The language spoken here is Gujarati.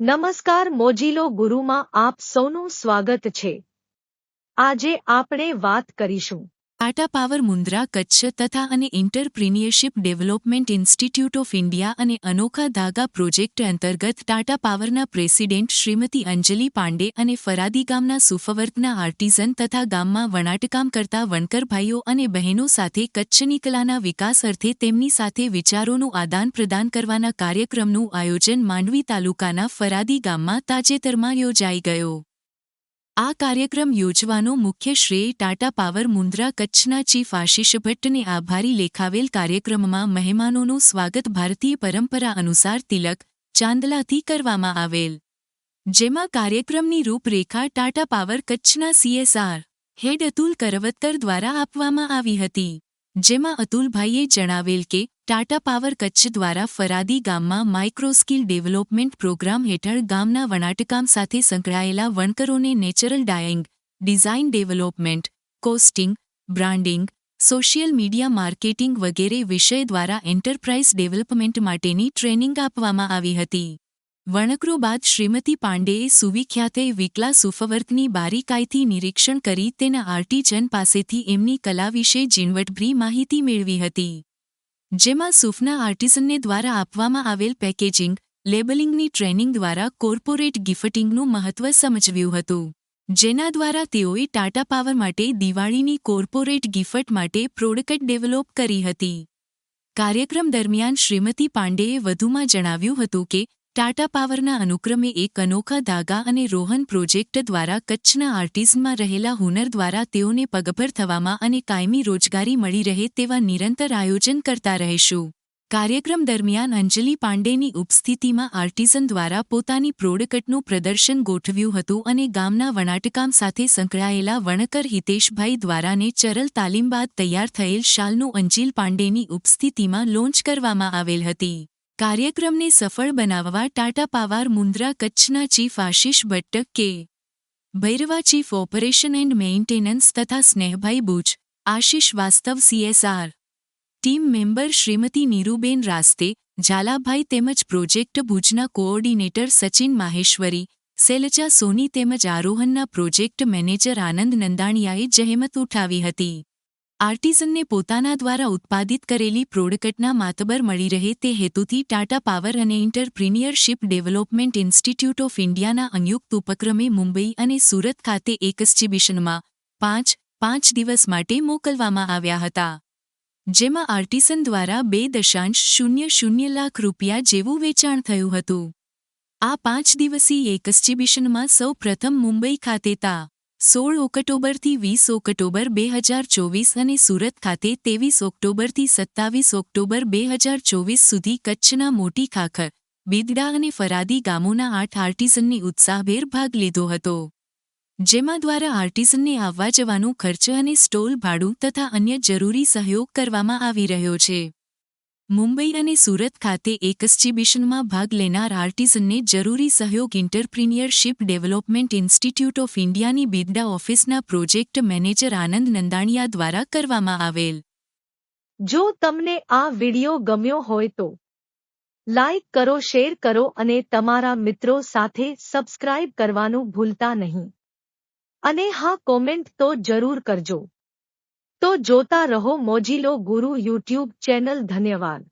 નમસ્કાર મોજીલો ગુરુમાં આપ સૌનું સ્વાગત છે આજે આપણે વાત કરીશું ટાટા પાવર મુન્દ્રા કચ્છ તથા અને entrepreneurship development institute of India અને અનોખા ધાગા પ્રોજેક્ટ અંતર્ગત ટાટા પાવરના પ્રેસિડેન્ટ શ્રીમતી અંજલિ પાંડે અને ફરાદી ગામના સુફવર્તના આર્ટિઝન તથા ગામમાં વણાટકામ કરતા વણકર ભાઈઓ અને બહેનો સાથે કચ્છની કલાના વિકાસ અર્થે તેમની સાથે વિચારોનું આદાન પ્રદાન કરવાના કાર્યક્રમનું આયોજન માંડવી તાલુકાના ફરાદી ગામમાં તાજેતરમાં યોજાઈ ગયો. આ કાર્યક્રમ યોજવાનો મુખ્ય શ્રેય ટાટા પાવર મુન્દ્રા કચ્છના ચીફ આશિષ ભટ્ટને આભારી લેખાવેલ કાર્યક્રમમાં મહેમાનોનું સ્વાગત ભારતીય પરંપરા અનુસાર તિલક, ચાંદલાથી કરવામાં આવેલ. જેમાં કાર્યક્રમની રૂપરેખા ટાટા પાવર કચ્છના સીએસઆર હેડ અતુલ કરવત્તર દ્વારા આપવામાં આવી હતી. જેમાં અતુલભાઈએ જણાવેલ કે, ટાટા પાવર કચ્છ દ્વારા ફરાદી ગામમાં માઇક્રોસ્કિલ ડેવલપમેન્ટ પ્રોગ્રામ હેઠળ ગામના વણાટકામ સાથે સંકળાયેલા વણકરોને natural dyeing, design development, costing, branding, social media marketing વગેરે વિષય દ્વારા એન્ટરપ્રાઇઝ ડેવલપમેન્ટ માટેની ટ્રેનિંગ આપવામાં આવી હતી. વણકરો બાદ શ્રીમતી પાંડેએ સુવિખ્યાતે વિકલા સુફવર્કની બારીકાઈથી નિરીક્ષણ કરી તેના આર્ટિજન પાસેથી એમની કલા વિશે ઝીણવટભરી માહિતી મેળવી હતી. જેમાં સુફના આર્ટિઝનને દ્વારા આપવામાં આવેલ પેકેજિંગ, લેબલિંગની ટ્રેનિંગ દ્વારા કોર્પોરેટ ગિફટિંગનું મહત્વ સમજવ્યું હતું. જેના દ્વારા તેઓએ ટાટા પાવર માટે દિવાળીની કોર્પોરેટ ગિફટ માટે પ્રોડક્ટ ડેવલપ કરી હતી. કાર્યક્રમ દરમિયાન શ્રીમતી પાંડેએ વધુમાં જણાવ્યું હતું કે ટાટા પાવરના અનુક્રમે એક અનોખા ધાગા અને રોહન પ્રોજેક્ટ દ્વારા કચ્છના આર્ટિઝમાં રહેલા હુનર દ્વારા તેઓને પગભર થવામાં અને કાયમી રોજગારી મળી રહે તેવા નિરંતર આયોજન કરતા રહેશું. કાર્યક્રમ દરમિયાન અંજલિ પાંડેની ઉપસ્થિતિમાં આર્ટિઝન દ્વારા પોતાની પ્રોડકટનું પ્રદર્શન ગોઠવ્યું હતું અને ગામના વણાટકામ સાથે સંકળાયેલા વણકર હિતેશભાઈ દ્વારાને ચરલ તાલીમ બાદ તૈયાર થયેલ શાલનું અંજિલ પાંડેની ઉપસ્થિતિમાં લોન્ચ કરવામાં આવેલ હતી. કાર્યક્રમને સફળ બનાવવા ટાટા પાવાર મુન્દ્રા કચ્છના chief Ashish Bhatt K. Bhairava chief operation and maintenance તથા Snehbhai Buch Ashish Vastav C S R. Team member Shrimati Niruben Raste, Jhalabhai તેમજ પ્રોજેક્ટ ભુજના કોઓર્ડિનેટર સચિન માહેશ્વરી શૈલજા સોની તેમજ આરોહનના પ્રોજેક્ટ મેનેજર આનંદ નંદાણીયાએ જહેમત ઉઠાવી હતી. આર્ટિઝનને પોતાના દ્વારા ઉત્પાદિત કરેલી પ્રોડક્ટના માતબર મળી રહે તે હેતુથી ટાટા પાવર અને એન્ટરપ્રિનિયરશિપ ડેવલપમેન્ટ ઇન્સ્ટિટ્યૂટ ઓફ ઇન્ડિયાના સંયુક્ત ઉપક્રમે મુંબઈ અને સુરત ખાતે એક પાંચ પાંચ દિવસ માટે મોકલવામાં આવ્યા હતા. જેમાં આર્ટિસન દ્વારા બે દશાંશ શૂન્ય શૂન્ય લાખ રૂપિયા જેવું વેચાણ થયું હતું. આ પાંચ દિવસીય એક્ઝિબિશનમાં સૌ પ્રથમ મુંબઈ ખાતે તા સોળ ઓક્ટોબરથી વીસ ઓક્ટોબર બે હજાર ચોવીસ અને સુરત ખાતે ત્રેવીસ ઓક્ટોબરથી સત્તાવીસ ઓક્ટોબર બે હજાર ચોવીસ સુધી કચ્છના મોટી ખાખર, બિદડા અને ફરાદી ગામોના આઠ આર્ટિઝનની ઉત્સાહભેર ભાગ લીધો હતો. જેમાં દ્વારા આર્ટિઝનને આવવા જવાનું ખર્ચ અને સ્ટોલ ભાડું તથા અન્ય જરૂરી સહયોગ કરવામાં આવી રહ્યો છે. મુંબઈ અને સુરત ખાતે એક ભાગ લેનાર આર્ટિઝનને જરૂરી સહયોગ ઇન્ટરપ્રિનિયરશિપ ડેવલપમેન્ટ ઇન્સ્ટિટ્યૂટ ઓફ ઇન્ડિયાની બિદડા ઓફિસના પ્રોજેક્ટ મેનેજર આનંદ નંદાણિયા દ્વારા કરવામાં આવેલ. જો તમને આ વિડિયો ગમ્યો હોય તો લાઇક કરો, શેર કરો અને તમારા મિત્રો સાથે સબસ્ક્રાઇબ કરવાનું ભૂલતા નહીં. અને હા, કોમેન્ટ તો જરૂર કરજો. તો જોતા રહો મોજીલો ગુરુ યુટ્યુબ ચેનલ ધન્યવાદ.